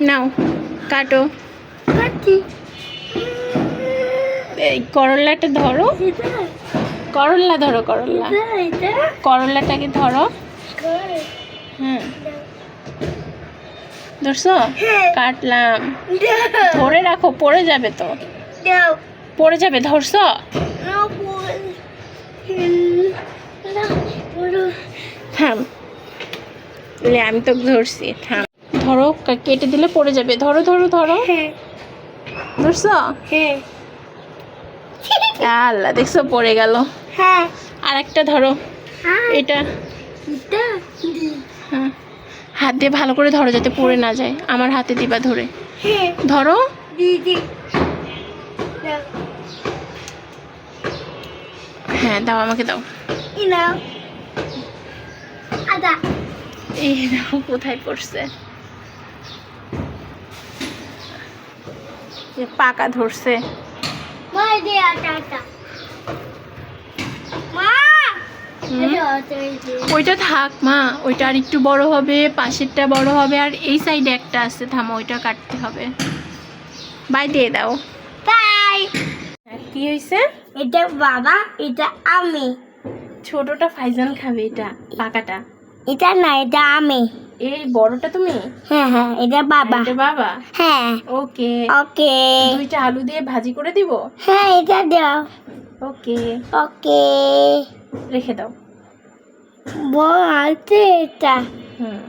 নাও কাটো। এই করলাটা ধরো। এটা। করলা ধরো করলা। এটা এটা। করলাটাকে ধরো। হুম। ধরছো? হ্যাঁ। কাটলাম। ধরে রাখো পড়ে যাবে তো। পড়ে যাবে ধরছো? থাম। আমি তো ধরছি থাম। ধরো কেটে দিলে পড়ে যাবে। ধরো ধরো ধরো। হ্যাঁ। ধরছো? হ্যাঁ। আল্লাহ দেখছ পড়ে গেল। হ্যাঁ। আর একটা ধরো এটা। হ্যাঁ। হাত দিয়ে ভালো করে ধরো যাতে পড়ে না যায়। আমার হাতে দিবা ধরে। ধরো। হ্যাঁ দাও আমাকে দাও। এই কোথায় পড়ছে? পাকা ধরছে? ওইটা থাক মা। ওইটা আর একটু বড় হবে পাশেরটা বড় হবে আর এই সাইডে একটা আছে থামো ওইটা কাটতে হবে। বাই দিয়ে দাও। বাই। কি হয়েছে এটা বাবা এটা আমি। ছোটটা ফাইজান খাবে এটা পাকাটা। এটা না এটা আমি। এই বড়টা তুমি? হ্যাঁ হ্যাঁ এটা বাবা। এটা বাবা? হ্যাঁ। ওকে। ওকে। দুইটা আলু দিয়ে ভাজি করে দিব? হ্যাঁ এটা দাও। ওকে। ওকে। রেখে দাও। বলতে এটা। হুম।